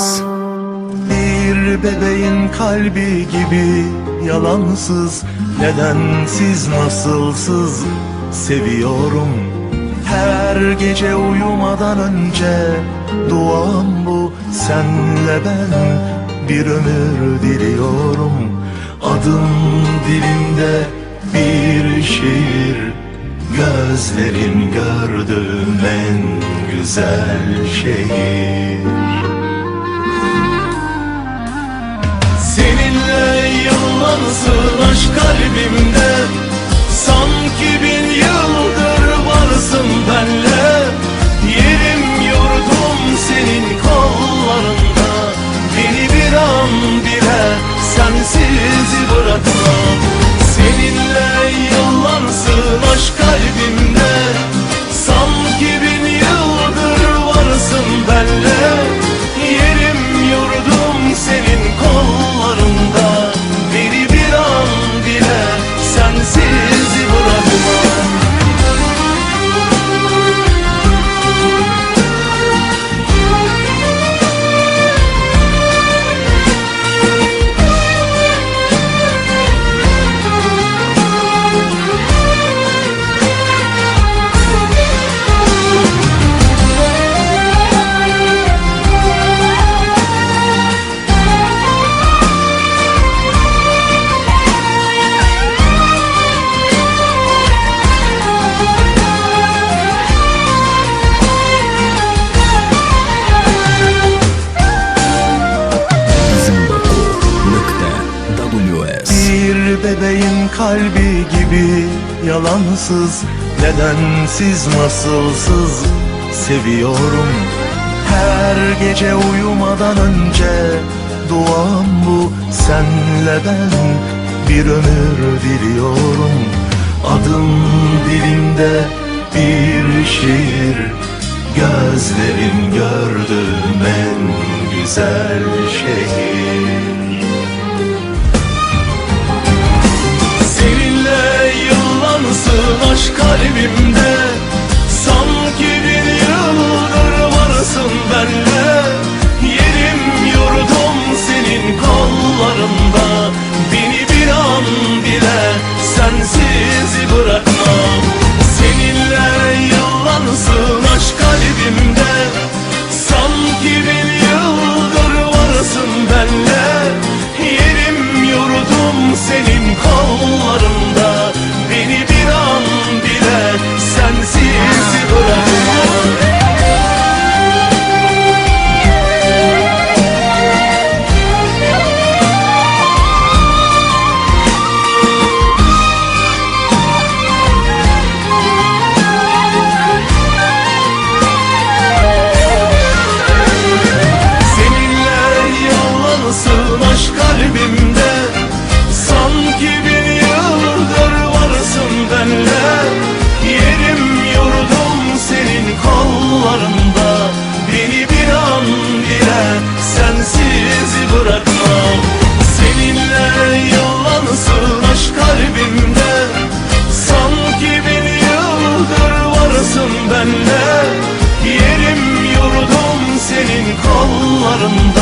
www.ws Bir bebeğin kalbi gibi yalansız Nedensiz nasılsız seviyorum. Her gece uyumadan önce duam bu Senle ben bir ömür diliyorum. Adım dilimde bir şiir Gözlerin gördüğüm en güzel şehir yıllansın aşk kalbimde Sanki bin yıldır bebeğin kalbi gibi yalansız Nedensiz nasılsız seviyorum. Her gece uyumadan önce duam bu Senle ben bir ömür diliyorum. Adım dilimde bir şiir Gözlerin gördüğüm en güzel şehir aşk kalbimde. Sanki bir yıldır varsın benle Yerim yurdum senin kollarında. Beni bir an bile sensiz bırakma. Seninle yıllansın aşk kalbimde. Sanki bir yıldır varsın benle Yerim yurdum senin kollarında varsın